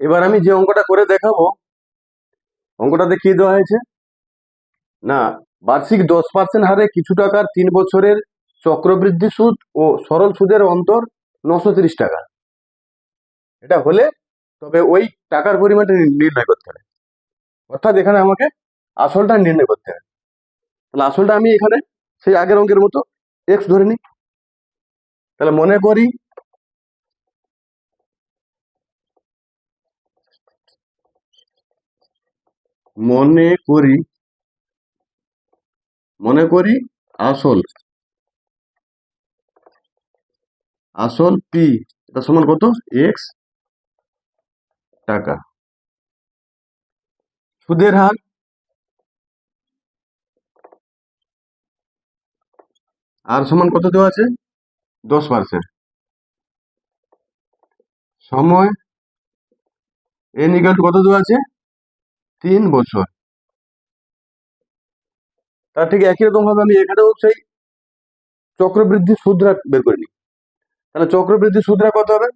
এবার আমি যে অঙ্কটা করে দেখাবো অঙ্কটাতে কি দেওয়া হয়েছে। না, বার্ষিক দশ পার্সেন্ট হারে কিছু টাকার তিন বছরের চক্রবৃদ্ধি সুদ ও সরল সুদের অন্তর নশো তিরিশ টাকা। এটা হলে তবে ওই টাকার পরিমাণটা নির্ণয় করতে হবে। অর্থাৎ এখানে আমাকে আসলটা নির্ণয় করতে হবে। তাহলে আসলটা আমি এখানে, সেই আগের অঙ্কের মতো এক্স ধরে নিই। তাহলে মনে করি মনে করি মনে করি আসল। আসল পি, এটা সমান কত? এক্স টাকা। সুদের হার? আর সমান কত দেওয়া আছে? দশ পার্সেন্ট সময় এন ইকাল কত দেওয়া আছে? তিন বছর। তার ঠিক একই রকম ভাবে আমি এখানেও সেই চক্রবৃদ্ধি সুদরা বের করে নিই। তাহলে চক্রবৃদ্ধি সুদরা কত হবে?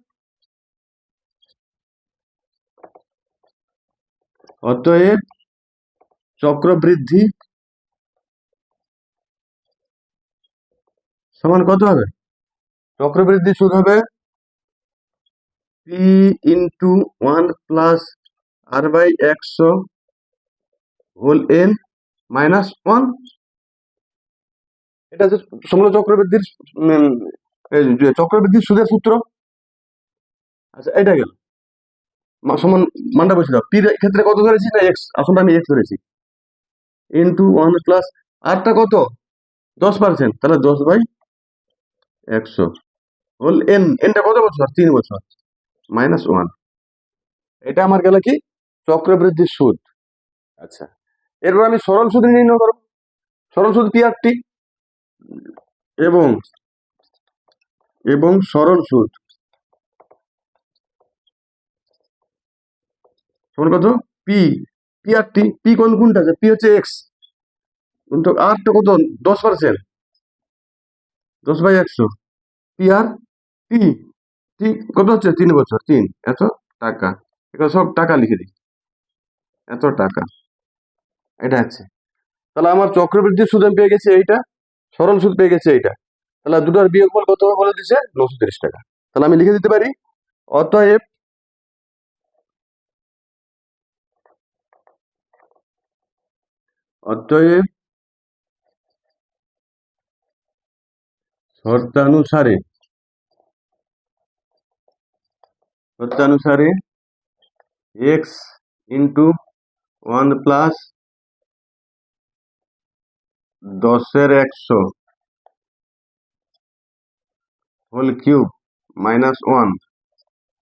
অতএব চক্রবৃদ্ধি সমান কত হবে? চক্রবৃদ্ধি সুদ হবে P into one plus R by একশো হোল এন মাইনাস ওয়ান। এটা হচ্ছে সমল চক্রবৃদ্ধির চক্রবৃদ্ধির সুদের সূত্র। আচ্ছা এটা গেল। সমান মানটা দাও। পির ক্ষেত্রে কত ধরেছি? না এক্স আসলে আমি এক্স ধরেছি। ইন্টু ওয়ান প্লাস আরটা কত? দশ পার্সেন্ট তাহলে দশ বাই একশো। হোল এন, এনটা কত বছর? তিন বছর। Minus one. এটা আমার গেল কি? চক্রবৃদ্ধির সুদ। আচ্ছা। এরপর আমি সরল সুদ নির্ণয় করব। সরল সুদ পি আর টি এবং এবং সরল সুদ সমান কত? P P R T P কোন কোনটা আছে? পি হচ্ছে এক্স কিন্তু আরটা কত? দশ পার্সেন্ট দশ বাই একশো। পি আর টি টি কত হচ্ছে? তিন বছর। তিন। এত টাকা। এখানে সব টাকা লিখে দিই। এত টাকা। এটা আছে তাহলে আমার চক্রবৃদ্ধি সুদ আমি পেয়ে গেছি এইটা, সরল সুদ পেয়ে গেছি এইটা। তাহলে দুটোর বিয়োগফল কত বলে দিছে? নশো তিরিশ টাকা। তাহলে আমি লিখে দিতে পারি, অতএব অতএব শর্তানুসারে শর্তানুসারে এক্স ইন্টু ওয়ান প্লাস দশের একশো। Whole cube, minus one.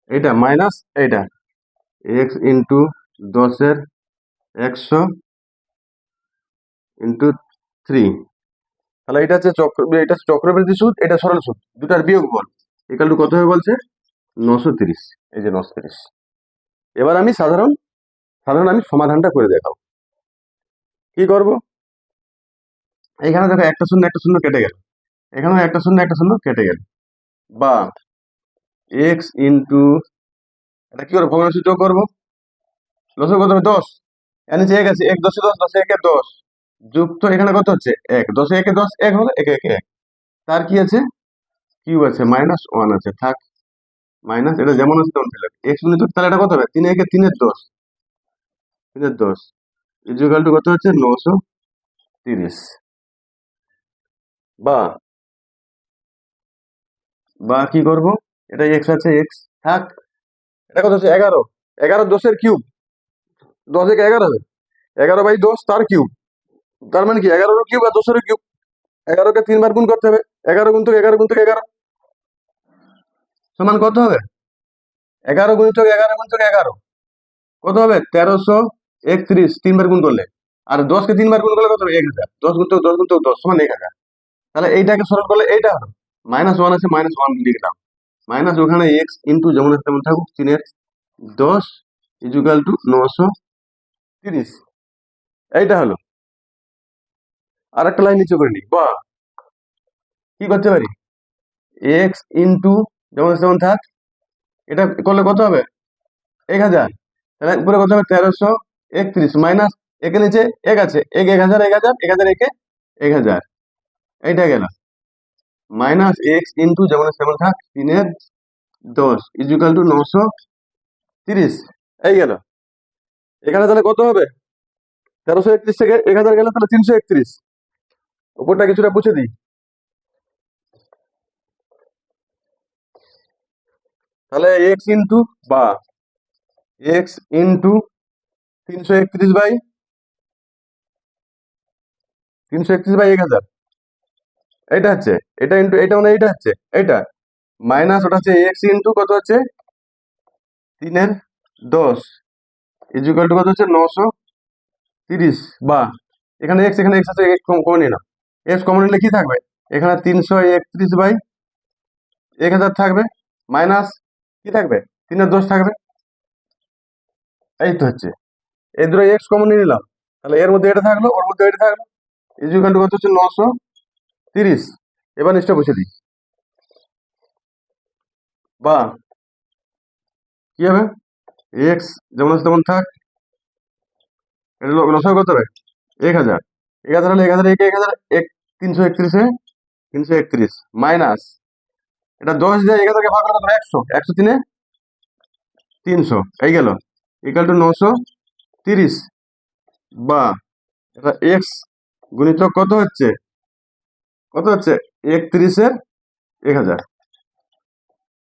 এটা মাইনাস এটা এক্স ইন্টু দশের একশো ইন্টু থ্রি। তাহলে এটা হচ্ছে চক্র, এটা চক্রবৃদ্ধি সুদ, এটা সরল সুদ। দুটার বিয়োগ বল। একাল কত হবে বলছে? নশো তিরিশ। এই যে নশো তিরিশ। এবার আমি সাধারণ সাধারণ আমি সমাধানটা করে দেখাবো। কি করব? এখানে দেখো একটা শূন্য একটা শূন্য কেটে গেল। এখানেও একটা শূন্য একটা শূন্য কেটে গেল। বা এক্স ইন্টু এটা কি করব? ভগ্নাংশ যোগ করব? লসে কত হবে দশ। এর নিচে এক আছে, এক দশে দশ, দশে একে দশ। যুক্ত এখানে কত হচ্ছে? এক। দশে একে দশ, এক হলো একে একে এক। তার কি আছে? কিউ আছে মাইনাস ওয়ান আছে। থাক মাইনাস এটা যেমন আছে তেমন ফেলে এক্স মিনিট তাহলে এটা কত হবে? তিন একে তিনের দশ। তিনের দশ। ইজুকাল টু কত হচ্ছে? নশো তিরিশ। বা বা কি করব? এটা এক্স আছে এক্স থাক। এটা কত হচ্ছে? এগারো। এগারো দশের কিউব দশ একে এগারো হবে। এগারো বাই দশ, তার কিউব তার মানে কি? এগারোর কিউব আর দশের কিউব এগারোকে তিনবার গুণ করতে হবে। এগারো গুণ থেকে এগারো গুণ থেকে এগারো। সমান কত হবে? এগারো গুণিতক এগারো গুণিতক এগারো। কত হবে? তেরোশো একত্রিশ। তিনবার গুণ করলে। আর দশকে তিনবার গুণ করলে কত হবে? এক হাজার। দশ গুণিতক দশ গুণিতক দশ। সমান এক হাজার। তাহলে এইটাকে সরল করলে এইটা হলো মাইনাস ওয়ান আছে মাইনাস ওয়ান লিখলাম মাইনাস ওখানে এক্স ইন্টু যেমন তেমন থাকুক, তিনের দশ ইজুকাল টু নশো তিরিশ। এইটা হলো। আর একটা লাইন নিচে করে নিই। বা কি করতে পারি? এক্স ইন্টু যেমন তেমন থাক, এটা করলে কত হবে? এক হাজার। তাহলে উপরে কত হবে? তেরোশো একত্রিশ। মাইনাস একে নিচে এক আছে। এক এক হাজার এক হাজার এক হাজার একে এক হাজার। এইটা গেল মাইনাস এক্স ইন্টু যেমন সেমন থাক তিনের দশ ইজুকাল টু নশো তিরিশ। এই গেল। এখানে তাহলে কত হবে? তেরোশো একত্রিশ থেকে এক হাজার গেলে তাহলে তিনশো একত্রিশ। ওপরটা কিছুটা পুছে দিই। তাহলে এক্স ইন্টু বা এক্স ইন্টু তিনশো একত্রিশ বাই, তিনশো একত্রিশ বাই এক হাজার। এটা হচ্ছে, এটা ইন্টু এটা মানে এইটা হচ্ছে এটা মাইনাস ওটা হচ্ছে এক্স ইন্টু কত হচ্ছে? তিনের দশ। ইজুকাল টু কত হচ্ছে? নশো তিরিশ। বা, এখানে এক্স এখানে এক্স আছে এক্স নিয়ে নাও এক্স কমন নিলে কি থাকবে? এখানে তিনশো একত্রিশ বাই এক হাজার থাকবে। মাইনাস কি থাকবে? তিনের দশ থাকবে। এই তো হচ্ছে। এই দুটো এক্স কমন নিয়ে নিলাম। তাহলে এর মধ্যে এটা থাকল, ওর মধ্যে এটা থাকল। ইজুকাল টু কত হচ্ছে? নশো। তিরিশ। এবার নিচটা বসে দিই। বা, কি হবে? এক্স যেমন আছে তেমন থাক। এটা লসাগু কত হবে? এক হাজার। এক হাজার হলে এক হাজার এক এক হাজার এক, তিনশো একত্রিশে তিনশো একত্রিশ। মাইনাস। এটা দশ দিয়ে এক হাজারকে ভাগ করে একশো। একশো তিনে তিনশো। এই গেল। ইকাল টু নশো তিরিশ। বা, এটা এক্স গুণিতক কত হচ্ছে? কত হচ্ছে? একত্রিশের এক হাজার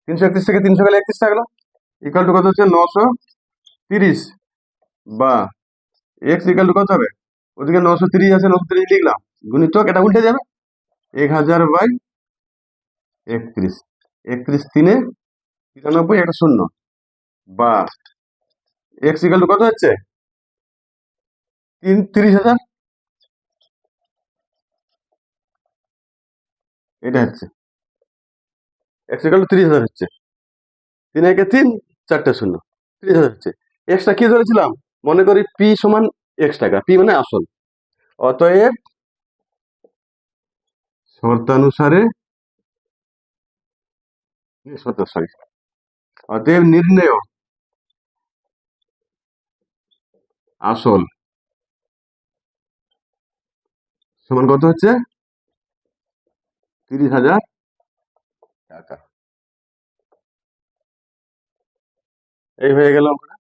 তিনশো একত্রিশ থেকে তিনশো গেলে একত্রিশ থাকল। ইকাল টু কত হচ্ছে? নশো তিরিশ। বা এক্স ইকাল টু কত হবে? ওদিকে নশো তিরিশ আছে, নশো তিরিশ লিখলাম। গুণিতক, এটা উল্টে যাবে। এক হাজার বাই একত্রিশ। একত্রিশ তিনে তিরানব্বই একটা শূন্য। বা এক্স ইকাল টু কত হচ্ছে? তিন, তিরিশ হাজার। এটা হচ্ছে। ইকাল টু তিরিশ হাজার হচ্ছে। তিন একে তিন চারটে শূন্য। তিরিশ হাজার হচ্ছে। এক্সটা কি ধরেছিলাম? মনে করি পি সমান এক্স টাকা। পি মানে আসল। অতএব শর্তানুসারে শর্ত সরি অতএব নির্ণয় আসল। সমান কত হচ্ছে? তিরিশ হাজার? টাকা। এই হয়ে গেল আমরা।